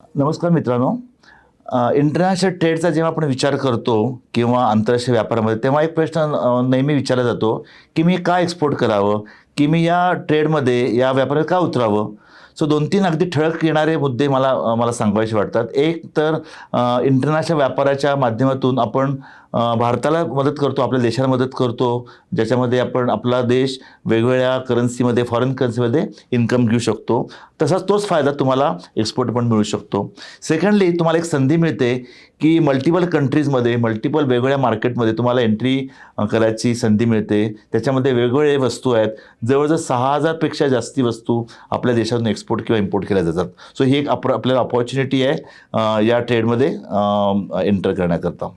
नमस्कार मित्रांनो. इंटरनॅशनल ट्रेडचा जेव्हा आपण विचार करतो किंवा आंतरराष्ट्रीय व्यापारामध्ये तेव्हा एक प्रश्न नेहमी विचारला जातो की मी का एक्सपोर्ट करावं? की मी या ट्रेडमध्ये या व्यापारात का उतरावं? सो दोन तीन अगदी ठळक येणारे मुद्दे मला मला सांगायचे वाटतात. एक तर इंटरनॅशनल व्यापाराच्या माध्यमातून आपण भारताला मदत करतो आपल्या देशाला मदत करतो ज्याच्यामध्ये आपण आपला देश वेगवेगळ्या करन्सीमध्ये फॉरेन करन्सीमध्ये इन्कम घेऊ शकतो. तसाच तोच फायदा तुम्हाला एक्सपोर्ट पण मिळू शकतो. सेकंडली तुम्हाला एक संधी मिळते की मल्टिपल कंट्रीजमध्ये मल्टिपल वेगवेगळ्या मार्केटमध्ये तुम्हाला एंट्री करायची संधी मिळते. त्याच्यामध्ये वेगवेगळे वस्तू आहेत. जवळजवळ सहा हजारपेक्षा जास्ती वस्तू आपल्या देशातून एक्सपोर्ट किंवा इम्पोर्ट केल्या जातात. सो ही एक आप आपल्याला अपॉर्च्युनिटी आहे या ट्रेडमध्ये एंटर करण्याकरता.